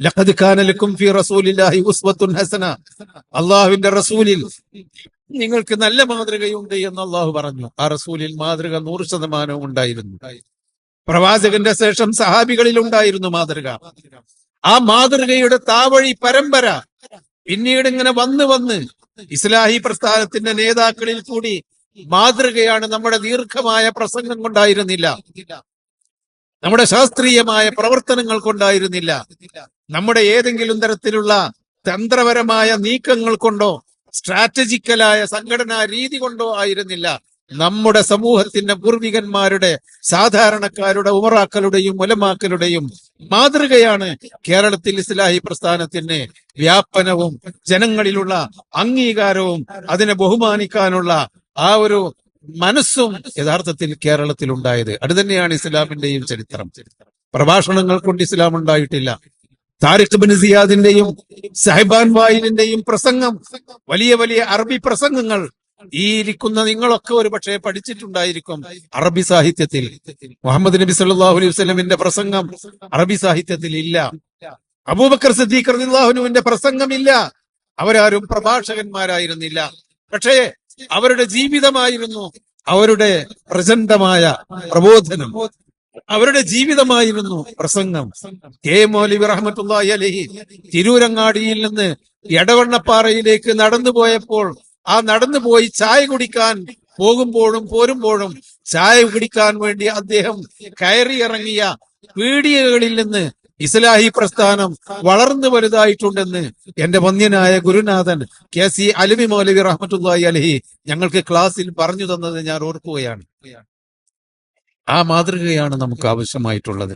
ലഖദ് കാന ലക്കും ഫീ റസൂലില്ലാഹി ഉസ്വത്തുൻ ഹസന. അള്ളാഹുവിന്റെ റസൂലിൽ നിങ്ങൾക്ക് നല്ല മാതൃകയുണ്ട് എന്ന് അള്ളാഹു പറഞ്ഞു. ആ റസൂലിൽ മാതൃക നൂറ് ശതമാനവും ഉണ്ടായിരുന്നു. പ്രവാചകന്റെ ശേഷം സഹാബികളിൽ ഉണ്ടായിരുന്നു മാതൃക. ആ മാതൃകയുടെ താവഴി പരമ്പര പിന്നീട് ഇങ്ങനെ വന്ന് വന്ന് ഇസ്ലാഹി പ്രസ്ഥാനത്തിന്റെ നേതാക്കളിൽ കൂടി മാതൃകയാണ് നമ്മുടെ ദീർഘമായ പ്രസംഗം കൊണ്ടായിരുന്നില്ല. നമ്മുടെ ശാസ്ത്രീയമായ പ്രവർത്തനങ്ങൾ കൊണ്ടായിരുന്നില്ല. നമ്മുടെ ഏതെങ്കിലും തരത്തിലുള്ള തന്ത്രപരമായ നീക്കങ്ങൾ കൊണ്ടോ സ്ട്രാറ്റജിക്കലായ സംഘടനാ രീതി കൊണ്ടോ ആയിരുന്നില്ല. നമ്മുടെ സമൂഹത്തിന്റെ പൂർവികന്മാരുടെ സാധാരണക്കാരുടെ ഉമറാക്കളുടെയും ഉലമാക്കളുടെയും മാതൃകയാണ് കേരളത്തിൽ ഇസ്ലാഹി പ്രസ്ഥാനത്തിന് വ്യാപനവും ജനങ്ങളിലുള്ള അംഗീകാരവും അതിനെ ബഹുമാനിക്കാനുള്ള ആ ഒരു മനസ്സും യഥാർത്ഥത്തിൽ കേരളത്തിൽ ഉണ്ടായത് അത് തന്നെയാണ് ഇസ്ലാമിന്റെയും ചരിത്രം. പ്രഭാഷണങ്ങൾ കൊണ്ട് ഇസ്ലാം ഉണ്ടായിട്ടില്ല. താരിഖ് ബിൻ സിയാദിന്റെയും സഹിബാൻ വായിലിന്റെയും പ്രസംഗം വലിയ വലിയ അറബി പ്രസംഗങ്ങൾ ഈ ഇരിക്കുന്ന നിങ്ങളൊക്കെ ഒരു പക്ഷേ പഠിച്ചിട്ടുണ്ടായിരിക്കും അറബി സാഹിത്യത്തിൽ. മുഹമ്മദ് നബി സല്ലല്ലാഹു അലൈഹി വസല്ലമിന്റെ പ്രസംഗം അറബി സാഹിത്യത്തിൽ ഇല്ല. അബൂബക്കർ സിദ്ദീഖ് റളിയല്ലാഹുവിന്റെ പ്രസംഗമില്ല അവരാരും പ്രഭാഷകന്മാരായിരുന്നില്ല. പക്ഷേ അവരുടെ ജീവിതമായിരുന്നു അവരുടെ പ്രചണ്ഡമായ പ്രബോധനം. അവരുടെ ജീവിതമായിരുന്നു പ്രസംഗം. കെ മൗലവി റഹ്മത്തുള്ളാഹി അലഹി തിരൂരങ്ങാടിയിൽ നിന്ന് എടവണ്ണപ്പാറയിലേക്ക് നടന്നു പോയപ്പോൾ ആ നടന്നു പോയി ചായ കുടിക്കാൻ പോകുമ്പോഴും പോരുമ്പോഴും ചായ കുടിക്കാൻ വേണ്ടി അദ്ദേഹം കയറി ഇറങ്ങിയ പീടികകളിൽ നിന്ന് ഇസ്ലാഹി പ്രസ്ഥാനം വളർന്നു വലുതായിട്ടുണ്ടെന്ന് എന്റെ വന്യനായ ഗുരുനാഥൻ കെ സി അലവി മൗലവി റഹ്മത്തുള്ളാഹി അലഹി ഞങ്ങൾക്ക് ക്ലാസ്സിൽ പറഞ്ഞു തന്നത് ഞാൻ ഓർക്കുകയാണ്. ആ മാതൃകയാണ് നമുക്ക് ആവശ്യമായിട്ടുള്ളത്.